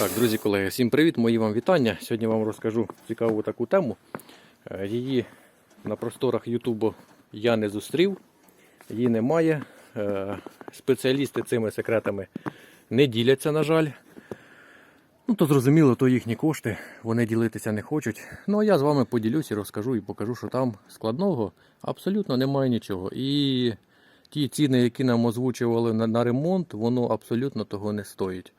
Так, друзі, колеги, всім привіт, мої вам вітання. Сьогодні вам розкажу цікаву таку тему. Е, Її на просторах Ютубу я не зустрів, її немає. Е, Спеціалісти цими секретами не діляться, на жаль. Ну, то зрозуміло, то їхні кошти, вони ділитися не хочуть. Ну а я з вами поділюсь і розкажу і покажу, що там складного абсолютно немає нічого. І ті ціни, які нам озвучували на, на ремонт, воно абсолютно того не стоїть.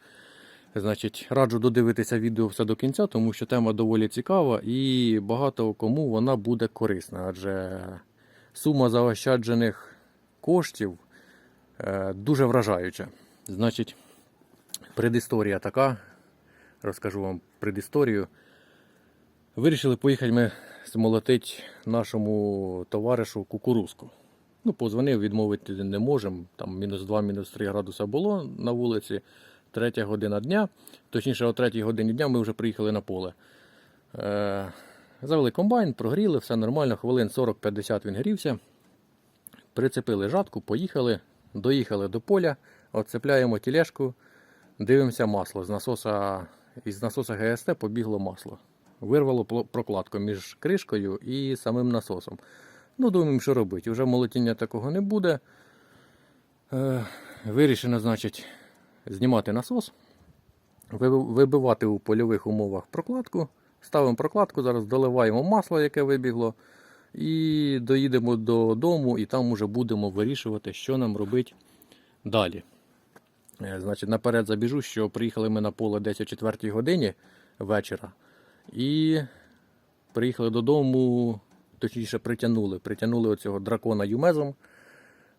Значить, раджу додивитися відео все до кінця, тому що тема доволі цікава і багато кому вона буде корисна, адже сума заощаджених коштів е, дуже вражаюча. Значить, предісторія така, розкажу вам предісторію. Вирішили поїхати ми смолотити нашому товаришу кукурузку. Ну, позвонив, відмовити не можемо. Там мінус 2, мінус 3 градуса було на вулиці. Третя година дня. Точніше, о третій годині дня ми вже приїхали на поле. Е, завели комбайн, прогріли, все нормально, хвилин 40-50 він грівся. Прицепили жатку, поїхали, доїхали до поля, отцепляємо тілешку, дивимося масло. З насоса, із насоса ГСТ побігло масло. Вирвало прокладку між кришкою і самим насосом. Ну, думаємо, що робити. Уже молотіння такого не буде. Е, вирішено, значить, знімати насос, вибивати у польових умовах прокладку. Ставимо прокладку, зараз доливаємо масло, яке вибігло, і доїдемо додому, і там уже будемо вирішувати, що нам робити далі. Е, Значить, наперед забіжу, що приїхали ми на поле десь о 4 годині вечора. І приїхали додому, точніше притягнули. Притягнули оцього дракона юмезом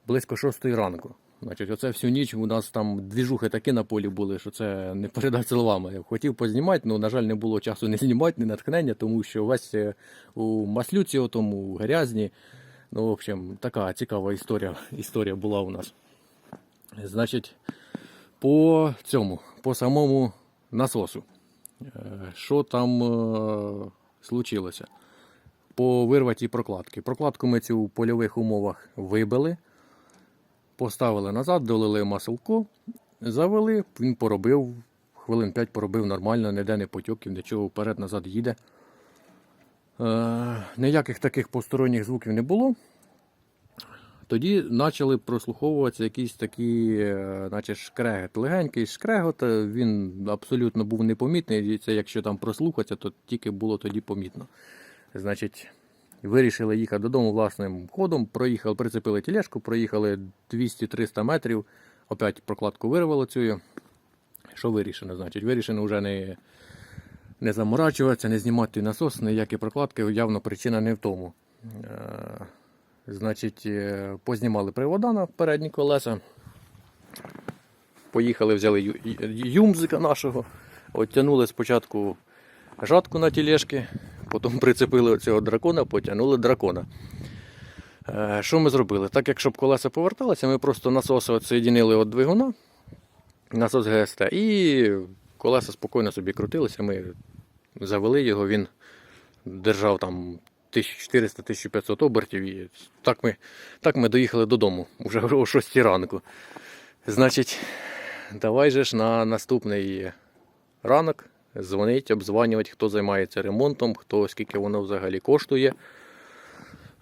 близько 6 ранку. Значить, оце всю ніч у нас там двіжухи такі на полі були, що це не передати словами. Хотів познімати, але, на жаль, не було часу не знімати, не натхнення, тому що весь е, у маслюці, отому, у грязні. Ну, в общем, така цікава історія, історія була у нас. Значить, по цьому, по самому насосу. Е, Що там е, случилося? По вирватій прокладки. Прокладку ми цю в польових умовах вибили. Поставили назад, долили маселко, завели, він поробив, хвилин 5 поробив нормально, ніде не потьоків, нічого вперед-назад їде. Е, ніяких таких посторонніх звуків не було. Тоді почали прослуховуватися якісь такі, е, наче шкрегет. Легенький шкрегот, е, він абсолютно був непомітний. Це якщо там прослухатися, то тільки було тоді помітно. Значить, Вирішили їхати додому власним ходом. Проїхали, прицепили тележку, проїхали 200-300 метрів. Опять прокладку вирвало цю. Що вирішено? Значить, вирішено вже не, не заморачуватися, не знімати насос, ніякі прокладки, явно причина не в тому. Е, значить, е, познімали привода на передні колеса. Поїхали, взяли юмзика нашого, оттянули спочатку жатку на тілешки, потім прицепили цього дракона, потягнули дракона. Е, Що ми зробили? Так як щоб колеса поверталися, ми просто насоси відсоєдинили від двигуна, насос ГСТ, і колеса спокійно собі крутилися. Ми завели його, він держав там 1400-1500 обертів. І так ми, так ми доїхали додому вже о 6 ранку. Значить, давай же ж на наступний ранок дзвонить, обзванювати, хто займається ремонтом, хто скільки воно взагалі коштує.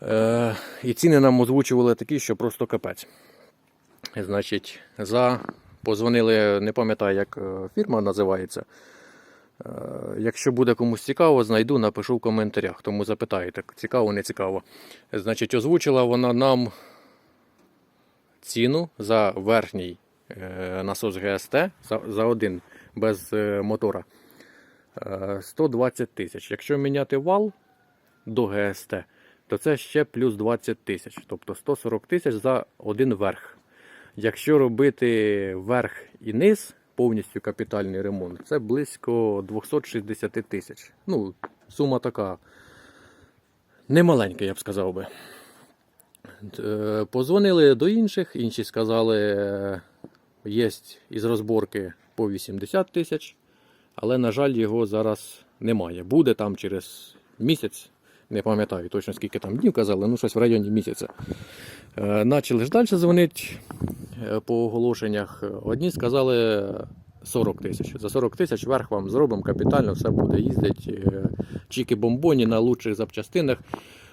Е, і ціни нам озвучували такі, що просто капець. Значить, за позвонили, не пам'ятаю, як е, фірма називається. Е, якщо буде комусь цікаво, знайду, напишу в коментарях. Тому запитаєте, цікаво, не цікаво. Значить, озвучила вона нам ціну за верхній е, насос ГСТ за, один без мотора. Е, 120 тисяч. Якщо міняти вал до ГСТ, то це ще плюс 20 тисяч, тобто 140 тисяч за один верх. Якщо робити верх і низ, повністю капітальний ремонт, це близько 260 тисяч. Ну, сума така немаленька, я б сказав би. Е, Позвонили до інших, інші сказали, е, є із розборки по 80 тисяч, але, на жаль, його зараз немає. Буде там через місяць, не пам'ятаю точно скільки там днів казали, ну щось в районі місяця. Е, Начали ж далі дзвонити е, по оголошеннях. Одні сказали 40 тисяч. За 40 тисяч верх вам зробимо капітально, все буде їздити. е, Чіки-бомбоні на лучших запчастинах.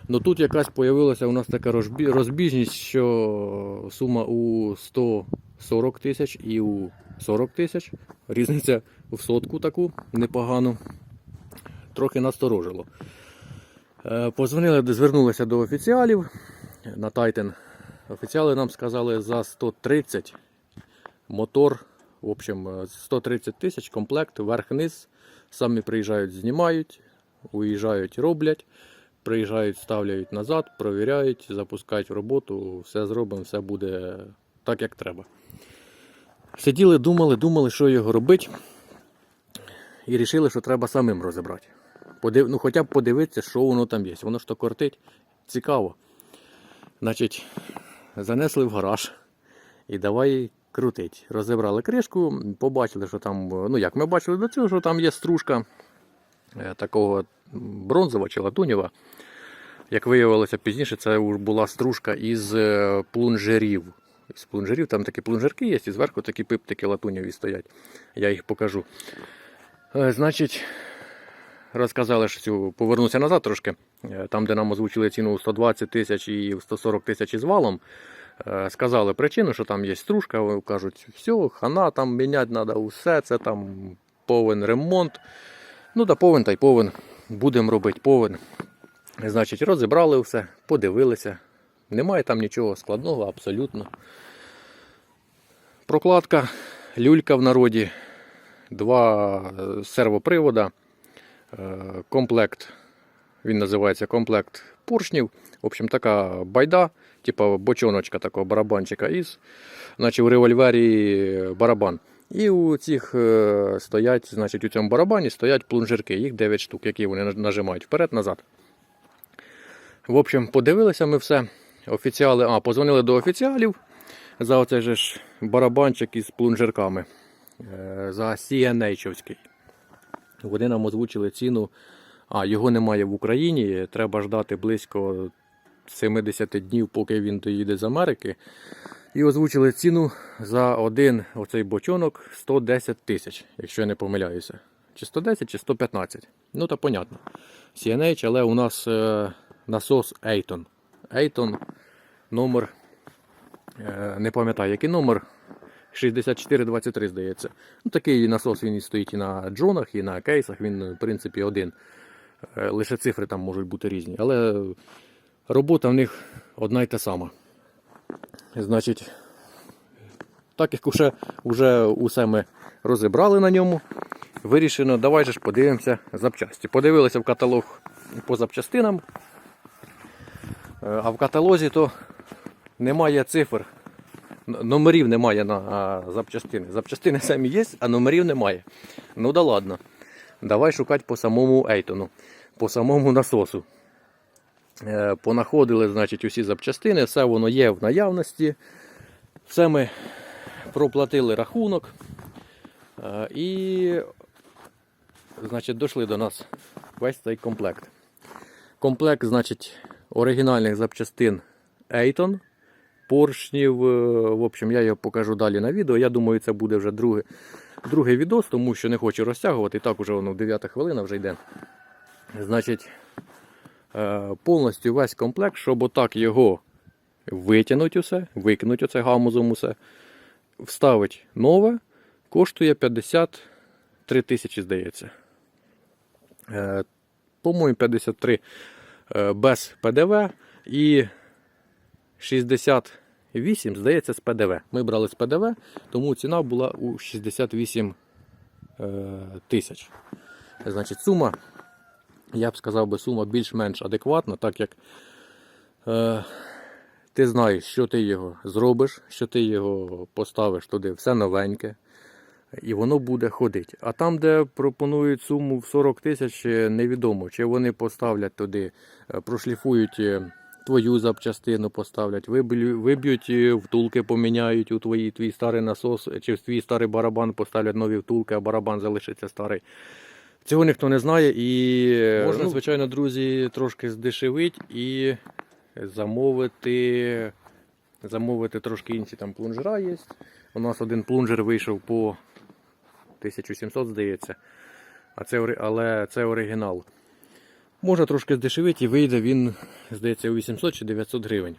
Ну тут якась з'явилася у нас така розбіжність, що сума у 140 тисяч і у 40 тисяч. Різниця в сотку таку непогану. Трохи насторожило. Е, Позвонили, звернулися до офіціалів на Titan. Офіціали нам сказали за 130 мотор. В общем, е, 130 тисяч комплект, верх-низ. Самі приїжджають, знімають, уїжджають, роблять. Приїжджають, ставляють назад, провіряють, запускають в роботу, все зробимо, все буде так, як треба. Сиділи, думали, думали, що його робити. І вирішили, що треба самим розібрати. Подив... Ну, хоча б подивитися, що воно там є. Воно ж то кортить. Цікаво. Значить, занесли в гараж і давай крутить. Розібрали кришку, побачили, що там, ну як ми бачили до цього, що там є стружка такого бронзова чи латунєва. Як виявилося пізніше, це була стружка із е, плунжерів. Із плунжерів, там такі плунжерки є, і зверху такі пиптики латунєві стоять. Я їх покажу. Е, Значить, розказали, що цю повернуся назад трошки. Е, Там, де нам озвучили ціну у 120 тисяч і 140 тисяч із валом. Е, Сказали причину, що там є стружка. Кажуть, все, хана, там міняти треба усе, це там повен ремонт. Ну да повен та й повен. Будемо робити повен. Значить, розібрали все, подивилися. Немає там нічого складного, абсолютно. Прокладка, люлька в народі, два е, сервопривода, е, комплект. Він називається комплект поршнів. В общем, така байда, типу бочоночка такого барабанчика із, наче у револьвері барабан. І у цих е, стоять, значить, у цьому барабані стоять плунжерки, їх 9 штук, які вони нажимають вперед-назад. В общем, подивилися ми все. Офіціали, а, позвонили до офіціалів за оцей же ж барабанчик із плунжерками. е, За CNH-овський. Вони нам озвучили ціну. А, його немає в Україні. Треба ждати близько 70 днів, поки він доїде з Америки. І озвучили ціну за один оцей бочонок 110 тисяч, якщо я не помиляюся. Чи 110, чи 115. Ну, та понятно. CNH, але у нас е, насос Eaton. Eaton номер. Е, не пам'ятаю, який номер. 6423, здається. Ну, такий насос він стоїть і на джонах, і на кейсах. Він, в принципі, один. Е, Лише цифри там можуть бути різні. Але робота в них одна й та сама. Значить, так як уже, уже усе ми розібрали на ньому, вирішено, давай же ж подивимося запчасті. Подивилися в каталог по запчастинам. Е, А в каталозі то немає цифр. Номерів немає на запчастини. Запчастини самі є, а номерів немає. Ну да ладно. Давай шукати по самому Ейтону, по самому насосу. Е, Понаходили, значить, усі запчастини, все воно є в наявності. Все ми проплатили рахунок. Е, І, значить, дійшли до нас весь цей комплект. Комплект, значить, оригінальних запчастин Eaton, поршнів. е, В общем, я його покажу далі на відео. Я думаю, це буде вже другий, другий відос, тому що не хочу розтягувати. І так уже воно 9 хвилина вже йде. Значить, повністю весь комплект, щоб отак його витягнути усе, викинути оце гамузом усе, вставити нове, коштує 53 тисячі, здається. Е, По-моєму, 53 е, без ПДВ і 68, здається, з ПДВ. Ми брали з ПДВ, тому ціна була у 68 е, тисяч. Значить, сума, я б сказав би, сума більш-менш адекватна, так як е, ти знаєш, що ти його зробиш, що ти його поставиш туди, все новеньке, і воно буде ходити. А там, де пропонують суму в 40 тисяч, е, невідомо, чи вони поставлять туди, е, прошліфують е, твою запчастину, поставлять, виб'ють втулки, поміняють у твої, твій старий насос, чи в твій старий барабан поставлять нові втулки, а барабан залишиться старий. Цього ніхто не знає і можна, ну, звичайно, друзі, трошки здешевити і замовити, замовити трошки інші там плунжера є. У нас один плунжер вийшов по 1700, здається. А це, але це оригінал. Можна трошки здешевити і вийде він, здається, у 800 чи 900 гривень.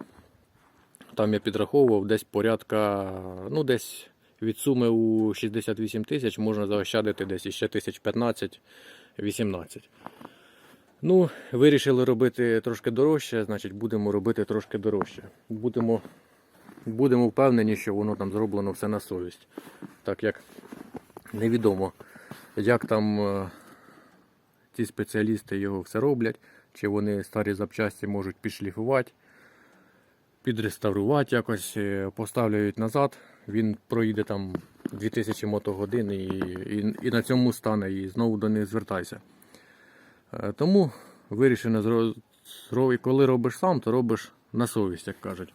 Там я підраховував десь порядка, ну десь від суми у 68 тисяч можна заощадити десь іще тисяч 15-18. Ну, вирішили робити трошки дорожче, значить будемо робити трошки дорожче. Будемо, будемо впевнені, що воно там зроблено все на совість. Так як невідомо, як там е, ці спеціалісти його все роблять, чи вони старі запчасті можуть підшліфувати, підреставрувати якось, е, поставляють назад. Він проїде там 2000 мотогодин і, і, і на цьому стане, і знову до них звертайся. Е, Тому вирішено, коли робиш сам, то робиш на совість, як кажуть.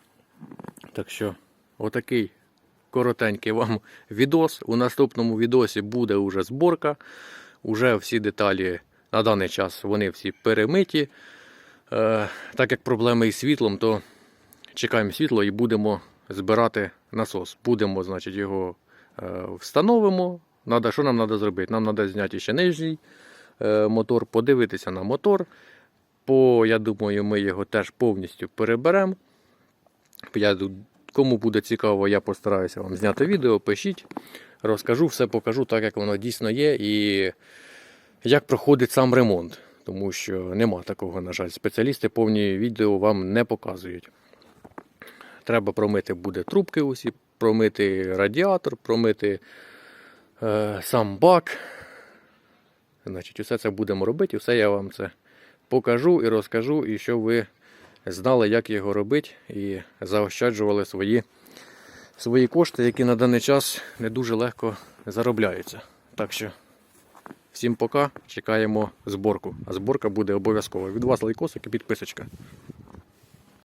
Так що, отакий коротенький вам відос. У наступному відосі буде уже зборка. Уже всі деталі на даний час вони всі перемиті. Е, так як проблеми із світлом, то чекаємо світло і будемо збирати насос. Будемо, значить, його е, встановимо. Надо, що нам треба зробити? Нам треба зняти ще нижній е, мотор, подивитися на мотор. По, я думаю, ми його теж повністю переберемо. Я, кому буде цікаво, я постараюся вам зняти відео, пишіть, розкажу, все покажу так, як воно дійсно є, і як проходить сам ремонт. Тому що нема такого, на жаль. Спеціалісти повні відео вам не показують. Треба промити буде трубки усі, промити радіатор, промити е, сам бак. Значить, усе це будемо робити, все я вам це покажу і розкажу, і щоб ви знали, як його робити, і заощаджували свої, свої кошти, які на даний час не дуже легко заробляються. Так що всім пока, чекаємо зборку. А зборка буде обов'язково. Від вас лайкосик і підписочка.